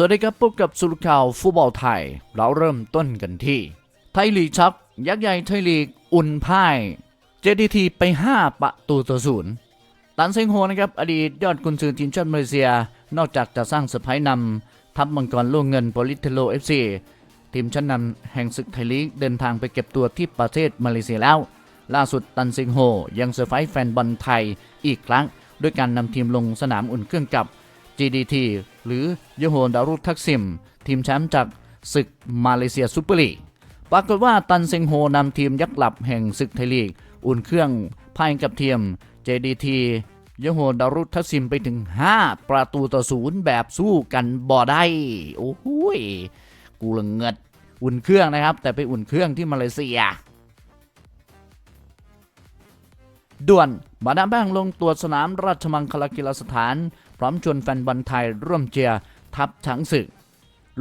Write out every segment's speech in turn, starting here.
สวัสดีครับพบกับสุรข่าวฟุตบอลไทย เราเริ่มต้นกันที่ ไทยลีกชักยักษ์ใหญ่ไทยลีกอุ่นพ่าย JDT ไป 5 ประตูต่อศูนย์ตันเซงโฮนะครับอดีตยอดกุนซือทีมชาติมาเลเซีย นอกจากจะสร้างเซอร์ไพรส์นำทัพมังกรลูกเงินโปลิเทโลเอฟซีทีมชั้นนำแห่งศึกไทยลีกเดินทางไปเก็บตัวที่ประเทศมาเลเซียแล้ว ล่าสุดตันเซงโฮยังเซอร์ไพรส์แฟนบอลไทยอีกครั้ง ด้วยการนำทีมลงสนามอุ่นเครื่องกับ GDT หรือยโฮนดารุทักซิม ทีมแชมป์จากศึกมาเลเซียซูเปอร์ลีกปรากฏว่าตันเซงโฮนำทีมยักษ์หลับแห่งศึกไทยลีก อุ่นเครื่องพ่ายกับทีม JDT ยโฮดารุทักซิมไปถึง 5 ประตูต่อศูนย์แบบสู้กันบ่ได้ โอ้โหกูละเงิด อุ่นเครื่องนะครับ แต่ไปอุ่นเครื่องที่มาเลเซีย ด่วน มาดามแป้งลงตรวจสนามราชมังคลากีฬาสถาน พร้อมชวนแฟนบอลไทยร่วมเชียร์ทัพช้างศึก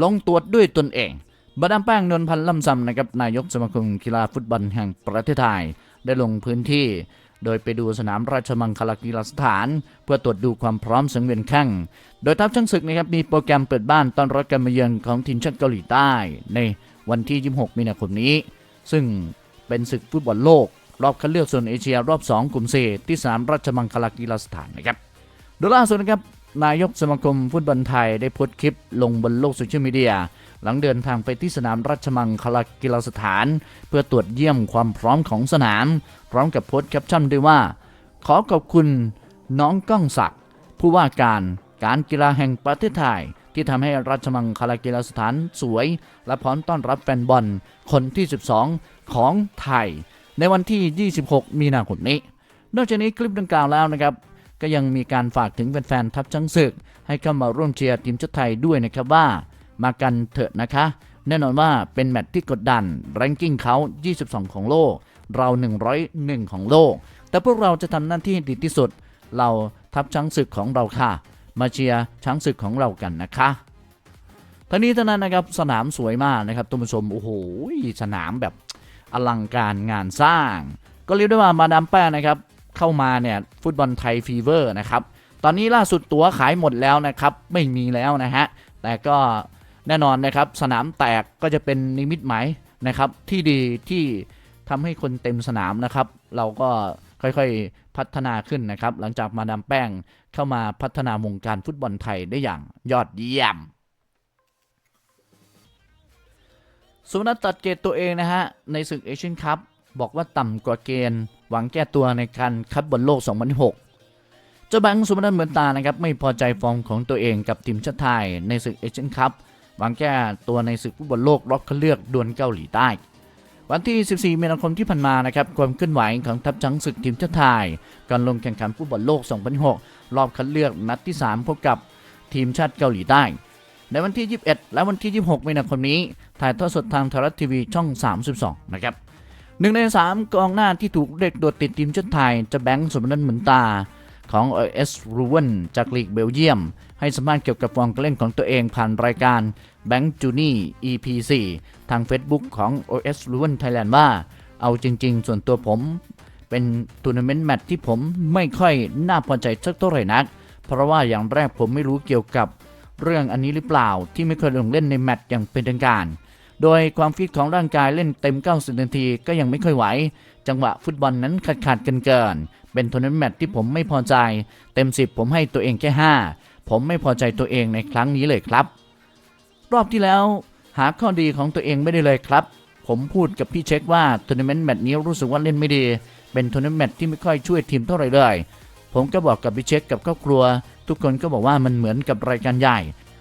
ลงตรวจด้วยตนเองมาดามแป้งนนพันธ์ล่ำซำนะครับนายกสมาคมกีฬาฟุตบอลแห่งประเทศไทย ได้ลงพื้นที่ โดยไปดูสนามราชมังคลากีฬาสถาน เพื่อตรวจดูความพร้อมสังเวียนแข่งโดยทัพช้างศึกนะครับมีโปรแกรมเปิดบ้านต้อนรับการมาเยือนของทีมชาติเกาหลีใต้ ในวันที่ 26 มีนาคมนี้ ซึ่งเป็นศึกฟุตบอลโลก รอบคัดเลือกโซนเอเชียรอบ 2 กลุ่ม C ที่สนามราชมังคลากีฬาสถานนะครับโดยล่าสุดนะครับนายกสมาคมฟุตบอลไทยได้โพสต์คลิปลงบนโลกโซเชียลมีเดีย หลังเดินทางไปที่สนามราชมังคลากีฬาสถาน เพื่อตรวจเยี่ยมความพร้อมของสนาม พร้อมกับโพสต์แคปชั่นด้วยว่า ขอขอบคุณน้องก้องศักดิ์ผู้ว่าการการกีฬาแห่งประเทศไทย ที่ทำให้ราชมังคลากีฬาสถานสวย และพร้อมต้อนรับแฟนบอลคนที่ 12 ของไทย ในวันที่ 26 มีนาคมนี้ นอกจากนี้คลิปดังกล่าวแล้วนะครับ ก็ยังมีการฝากถึงแฟนๆทัพช้างศึก ให้เข้ามาร่วมเชียร์ทีมชาติไทยด้วยนะครับว่า มากันเถอะนะคะ แน่นอนว่าเป็นแมตช์ที่กดดันแรงกิ้งเขา 22 ของโลก เรา 101 ของโลก แต่พวกเราจะทำหน้าที่ดีที่สุด เราทัพช้างศึกของเราค่ะ มาเชียร์ช้างศึกของเรากันนะคะทั้งนี้ทั้งนั้นนะครับสนามสวยมากนะครับท่านผู้ชมโอ้โหสนามแบบ อลังการงานสร้าง ก็เรียกได้ว่ามาดามแป้งนะครับเข้ามาเนี่ยฟุตบอลไทยฟีเวอร์นะครับตอนนี้ล่าสุดตั๋วขายหมดแล้วนะครับไม่มีแล้วนะฮะแต่ก็แน่นอนนะครับสนามแตกก็จะเป็นนิมิตหมายนะครับที่ดีที่ทำให้คนเต็มสนามนะครับ เราก็ค่อยๆพัฒนาขึ้นนะครับ หลังจากมาดามแป้งเข้ามาพัฒนาวงการฟุตบอลไทยได้อย่างยอดเยี่ยม สุนัขตัดเกรดตัวเองนะฮะ ในศึกเอเชียนคัพบอกว่าต่ำกว่าเกณฑ์ หวังแก้ตัวในการคัดบอลโลก 2006เจ้าแบงค์สุพนัทเหมือนตานะครับ ไม่พอใจฟอร์มของตัวเองกับทีมชาติไทยในศึกเอเชียนคัพหวังแก้ตัวในศึกฟุตบอลโลกรอบคัดเลือกดวลเกาหลีใต้ วันที่ 14 มีนาคมที่ผ่านมานะครับความเคลื่อนไหวของทัพช้างศึกทีมชาติไทยการลงแข่งขันฟุตบอลโลก 2006 รอบคัดเลือกนัดที่ 3 พบกับทีมชาติเกาหลีใต้ ในวันที่ 21 และวันที่ 26 มีนาคมนี้ ถ่ายทอดสดทางไทยรัฐทีวีช่อง 32 นะครับหนึ่งใน3กองหน้าที่ถูกเรียกโดดติดทีมชาติไทย จะแบงค์สมนันเหมือนตาของ OS r u w e n จากลีกเบลเยียม ให้สัมภาษณ์เกี่ยวกับฟอร์มการเล่นของตัวเองผ่านรายการ Bank j u n i EP4 ทาง Facebook ของ OS r u e n Thailand ว่า เอาจริง ๆ ส่วนตัวผม เป็นทัวร์นาเมนต์แมตช์ที่ผมไม่ค่อยน่าพอใจสักเท่าไหร่นัก เพราะว่าอย่างแรกผมไม่รู้เกี่ยวกับ เรื่องอันนี้หรือเปล่าที่ไม่เคยลงเล่นในแมตช์อย่างเป็นทางการ โดยความฟิตของร่างกายเล่นเต็ม 90 นาทีก็ยังไม่ค่อยไหว จังหวะฟุตบอลนั้นขาดขาดกันเกิน เป็นทัวร์นาเมนต์แมตช์ที่ผมไม่พอใจ เต็ม 10 ผมให้ตัวเองแค่ 5 ผมไม่พอใจตัวเองในครั้งนี้เลยครับ รอบที่แล้วหาข้อดีของตัวเองไม่ได้เลยครับ ผมพูดกับพี่เช็คว่าทัวร์นาเมนต์แมตช์นี้รู้สึกว่าเล่นไม่ดี เป็นทัวร์นาเมนต์ที่ไม่ค่อยช่วยทีมเท่าไหร่เลย ผมก็บอกกับพี่เช็คกับครอบครัว ทุกคนก็บอกว่ามันเหมือนกับรายการใหญ่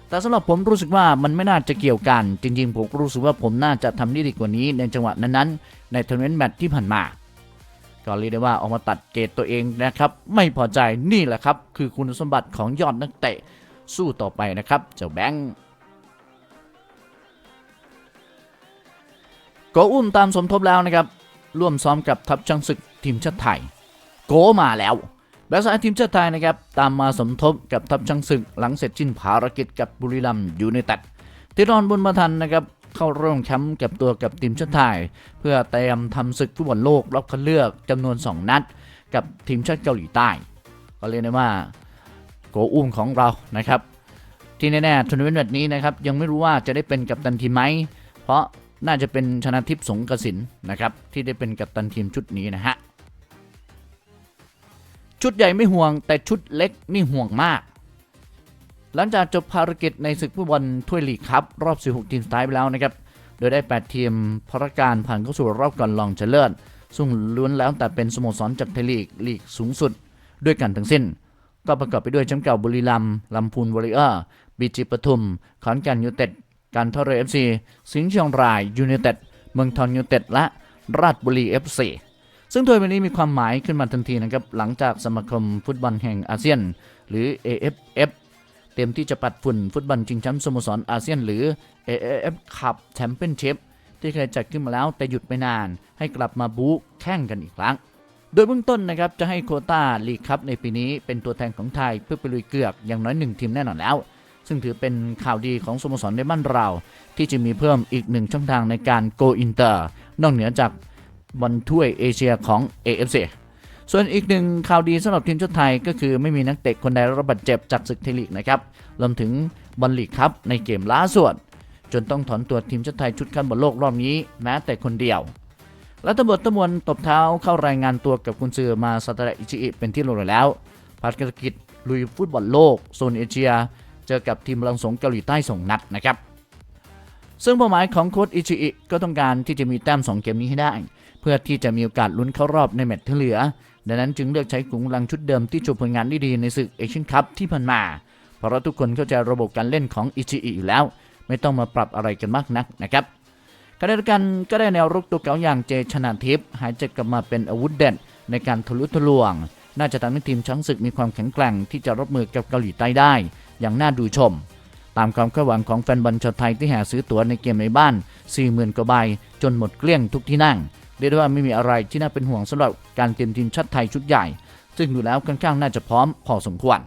แต่สำหรับผมรู้สึกว่ามันไม่น่าจะเกี่ยวกัน จริง ๆ ผมรู้สึกว่าผมน่าจะทำได้ดีกว่านี้ในจังหวะนั้นๆ ในทัวร์นาเมนต์แมตช์ที่ผ่านมาก็เรียกได้ว่าออกมาตัดเกรดตัวเองนะครับ ไม่พอใจนี่แหละครับ คือคุณสมบัติของยอดนักเตะสู้ต่อไปนะครับ เจ้าแบงค์โกอุ้มตามสมทบแล้วนะครับ ร่วมซ้อมกับทัพช้างศึกทีมชาติไทย โกมาแล้ว แบ็กซ้ายทีมชาติไทยนะครับตามมาสมทบกับทัพช้างศึก หลังเสร็จสิ้นภารกิจกับบุรีรัมย์ยูไนเต็ดที่รอนบุญมาทันนะครับเข้าร่วมแคมป์เกับตัวกับทีมชาติไทย เพื่อเตรียมทำศึกฟุตบอลโลกรอบคัดเลือกจำนวน 2 นัด กับทีมชาติเกาหลีใต้ ก็เรียกได้ว่าโกอุ้มของเรานะครับ ที่แน่ๆทัวร์นาเมนต์แบบนี้นะครับยังไม่รู้ว่าจะได้เป็นกัปตันทีมไหมเพราะน่าจะเป็นชนะทิพย์สงกระสินนะครับที่ได้เป็นกัปตันทีมชุดนี้นะฮะ ชุดใหญ่ไม่ห่วง แต่ชุดเล็กนี่ห่วงมาก หลังจากจบภารกิจในศึกฟุตบอลถ้วยลีกครับ รอบ 16 ทีมสุดท้ายไปแล้วนะครับ โดยได้ 8 ทีมพรการผ่านเข้าสู่รอบก่อนรองจะเลิศซึ่งล้วนแล้วแต่เป็นสโมสรจากไทยลีกลีกสูงสุด ด้วยกันทั้งสิ้น ก็ประกอบไปด้วยแชมป์เก่าบุรีรัมย์ลำพูนวอริเออร์บีจีปทุมขอนแก่นยูเต็ดการท่าเรือเอฟซีสิงห์เชียงรายยูไนเต็ดเมืองทองยูไนเต็ดและราชบุรีเอฟซี ซึ่งถ้วยใบนี้มีความหมายขึ้นมาทันทีนะครับหลังจากสมาคมฟุตบอลแห่งอาเซียน หรือ AFF เตรียมที่จะปัดฝุ่นฟุตบอลชิงแชมป์สโมสรอาเซียน หรือ AFF Cup Championship ที่เคยจัดขึ้นมาแล้วแต่หยุดไปนาน ให้กลับมาบู๊แข่งกันอีกครั้ง โดยเบื้องต้นนะครับจะให้โคต้าลีกคัพในปีนี้เป็นตัวแทนของไทยเพื่อไปลุยเกือกอย่างน้อยหนึ่งทีมแน่นอนแล้ว ซึ่งถือเป็นข่าวดีของสโมสรในบ้านเรา ที่จะมีเพิ่มอีกหนึ่งช่องทางในการโกอินเตอร์นอกเหนือจาก บอลถ้วยเอเชียของ AFC ส่วนอีกหนึ่งข่าวดีสำหรับทีมชาติไทยก็คือไม่มีนักเตะคนใดรับบาดเจ็บจากศึกไทลีกนะครับรวมถึงบอลลีกครับในเกมล่าสุดจนต้องถอนตัวทีมชาติไทยชุดคัดบอลโลกรอบนี้แม้แต่คนเดียว และตำรวจตำรวจตบเท้าเข้ารายงานตัวกับคุณซือมาซาตาระอิชิอิเป็นที่เรียบร้อยแล้วภารกิจลุยฟุตบอลโลกโซนเอเชีย เจอกับทีมลังสงเกาหลีใต้ส่งนัดนะครับซึ่งเป้าหมายของโค้ชอิชิอิก็ต้องการที่จะมีแต้ม2เกมนี้ให้ได้ เพื่อที่จะมีโอกาสลุ้นเข้ารอบในแมตช์ที่เหลือ ดังนั้นจึงเลือกใช้กลุ่มกำลังชุดเดิมที่โชว์ผลงานได้ดีในศึกเอเชียนคัพที่ผ่านมา เพราะทุกคนเข้าใจระบบการเล่นของอิชิอิอยู่แล้ว ไม่ต้องมาปรับอะไรกันมากนักนะครับขณะเดียวกันก็ได้แนวรุกตัวเก่าอย่างเจชนาทิพย์หายจากกลับมาเป็นอาวุธเด่นในการทะลุทะลวง น่าจะทำให้ทีมช้างศึกมีความแข็งแกร่งที่จะรับมือกับเกาหลีใต้ได้ อย่างน่าดูชม ตามความคาดหวังของแฟนบอลชาวไทยที่แหาซื้อตั๋วในเกมในบ้าน 40,000กว่าใบจนหมดเกลี้ยงทุกที่นั่ง เรียกได้ว่าไม่มีอะไรที่น่าเป็นห่วงสำหรับการเตรียมทีมชาติไทยชุดใหญ่ ซึ่งดูแล้วค่อนข้างน่าจะพร้อมพอสมควร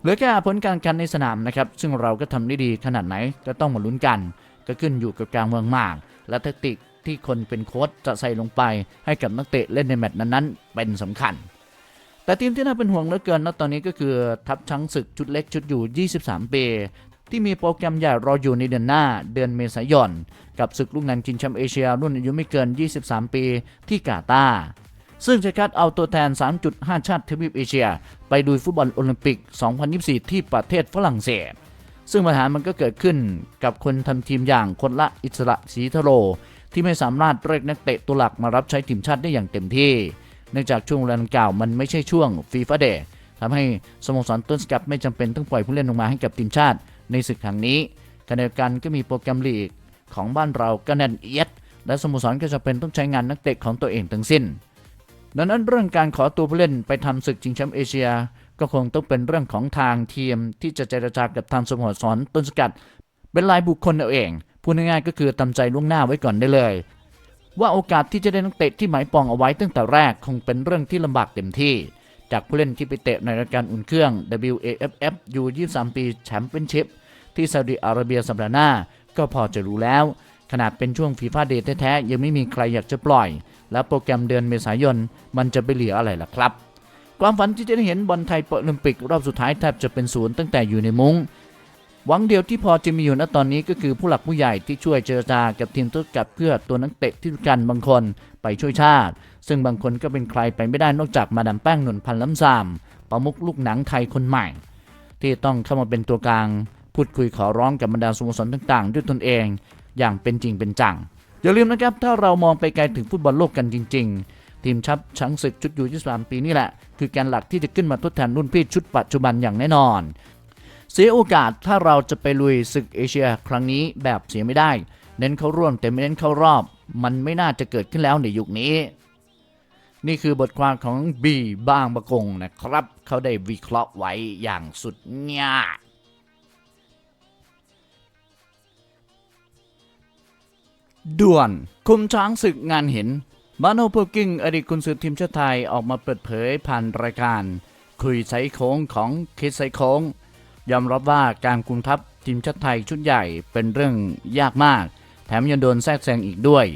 เหลือแค่ผลการแข่งขันในสนามนะครับ ซึ่งเราก็ทำได้ดีขนาดไหนก็ต้องมาลุ้นกัน ก็ขึ้นอยู่กับการเมืองมาก และแทคติกที่คนเป็นโค้ชจะใส่ลงไปให้กับนักเตะเล่นในแมตช์นั้นๆ เป็นสำคัญ แต่ทีมที่น่าเป็นห่วงเหลือเกินณตอนนี้ก็คือทัพช้างศึกชุดเล็กชุดอยู่ 23 ปี ที่มีโปรแกรมใหญ่รออยู่ในเดือนหน้าเดือนเมษายน กับศึกลูกนันชิงแชมป์เอเชียรุ่นอายุไม่เกิน 23 ปีที่กาตาร์ซึ่งจะคัดเอาตัวแทน 3.5 ชาติทวีปเอเชีย ไปดูฟุตบอลโอลิมปิก 2024 ที่ประเทศฝรั่งเศส ซึ่งปัญหามันก็เกิดขึ้นกับคนทำทีมอย่างคนละอิสระศรีทโร ที่ไม่สามารถเรียกนักเตะตัวหลักมารับใช้ทีมชาติได้อย่างเต็มที่ เนื่องจากช่วงเวลาดังกล่าวมันไม่ใช่ช่วงฟีฟ่าเดย์ทำให้สโมสรต้นสกัดไม่จำเป็นต้องปล่อยผู้เล่นลงมาให้กับทีมชาติ ในศึกครั้งนี้ขณะเดียวกันก็มีโปรแกรมลีกของบ้านเราก็แน่นเอียด และสโมสรก็จะเป็นต้องใช้งานนักเตะของตัวเองทั้งสิ้น ดังนั้นเรื่องการขอตัวผู้เล่นไปทำศึกชิงแชมป์เอเชีย ก็คงต้องเป็นเรื่องของทางทีมที่จะเจรจากับทางสโมสรต้นสกัด เป็นรายบุคคลเอาเองพูดง่ายๆก็คือทำใจล่วงหน้าไว้ก่อนได้เลย ว่าโอกาสที่จะได้นักเตะที่หมายปองเอาไว้ตั้งแต่แรกคงเป็นเรื่องที่ลำบากเต็มที่ จากผู้เล่นที่ไปเตะในรายการอุ่นเครื่อง WAFF U23 ปีแชมเปี้ยนชิพที่ซาอุดิอาระเบียสัปดาห์หน้า ก็พอจะรู้แล้ว ขนาดเป็นช่วงฟีฟ่าเดย์แท้ๆยังไม่มีใครอยากจะปล่อย และโปรแกรมเดือนเมษายน มันจะไปเหลืออะไรล่ะครับ ความฝันที่จะได้เห็นบอลไทยโอลิมปิกรอบสุดท้ายแทบจะเป็นศูนย์ตั้งแต่อยู่ในมุง้งหวังเดียวที่พอจะมีอยู่ณตอนนี้ก็คือผู้หลักผู้ใหญ่ที่ช่วยเจรจากับทีมต้นกับเพื่อตัวนักเตะที่ทุกันบางคนไปช่วยชาติ ซึ่งบางคนก็เป็นใครไปไม่ได้นอกจากมาดามแป้งนนพันธ์ล้ำซามประมุกลูกหนังไทยคนใหม่ ที่ต้องเข้ามาเป็นตัวกลาง พูดคุยขอร้องกับบรรดาสโมสรต่างๆ ด้วยตนเอง อย่างเป็นจริงเป็นจัง อย่าลืมนะครับ ถ้าเรามองไปไกลถึงฟุตบอลโลกกันจริง ๆ ทีมชับช้างศึกชุดยู23ปีนี่แหละ คือแกนหลักที่จะขึ้นมาทดแทนรุ่นพี่ชุดปัจจุบันอย่างแน่นอน เสียโอกาสถ้าเราจะไปลุยศึกเอเชียครั้งนี้แบบเสียไม่ได้ เน้นเข้าร่วมแต่ไม่เน้นเข้ารอบ มันไม่น่าจะเกิดขึ้นแล้วในยุคนี้ นี่คือบทความของบีบ้างประกงนะครับ เขาได้วิเคราะห์ไว้อย่างสุดยอดด่วนคุมช้างศึกงานเห็นมาโนโพกิ้งอดีตกุนซือทีมชาติไทยออกมาเปิดเผยผ่านรายการ คุยไซโค้งของคิดไซโค้งยอมรับว่าการคุมทัพทีมชาติไทยชุดใหญ่เป็นเรื่องยากมาก แถมยังโดนแทรกแซงอีกด้วย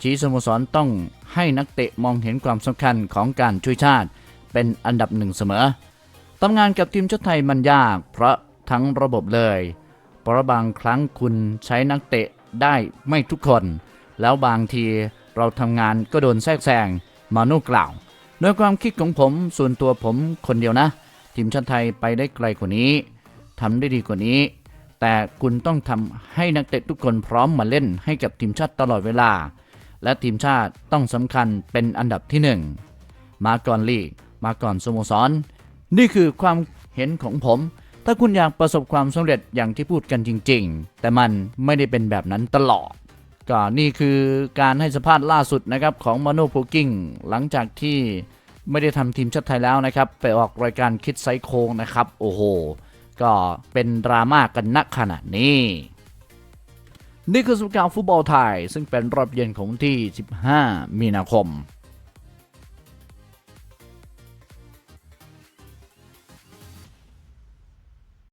ชี้สโมสรต้อง ให้นักเตะมองเห็นความสำคัญของการช่วยชาติ เป็นอันดับหนึ่งเสมอทำงานกับทีมชาติไทยมันยาก เพราะทั้งระบบเลย เพราะบางครั้งคุณใช้นักเตะได้ไม่ทุกคน แล้วบางทีเราทำงานก็โดนแทรกแซงมาโน่กล่าวโดยความคิดของผมส่วนตัวผมคนเดียวนะ ทีมชาติไทยไปได้ไกลกว่านี้ทำได้ดีกว่านี้ แต่คุณต้องทำให้นักเตะทุกคนพร้อมมาเล่นให้กับทีมชาติตลอดเวลา และทีมชาติต้องสำคัญเป็นอันดับที่หนึ่งมาก่อนลีก มาก่อนสโมสร นี่คือความเห็นของผม ถ้าคุณอยากประสบความสำเร็จอย่างที่พูดกันจริง ๆ แต่มันไม่ได้เป็นแบบนั้นตลอด ก็นี่คือการให้สัมภาษณ์ล่าสุดนะครับของมาโนโพกิ้งหลังจากที่ไม่ได้ทำทีมชาติไทยแล้วนะครับ ไปออกรายการคิดไซโคงนะครับ โอ้โห ก็เป็นดราม่ากันนักขนาดนี้ นี่คือสรุปการฟุตบอลไทย ซึ่งเป็นรอบเย็นของที่ 15 มีนาคม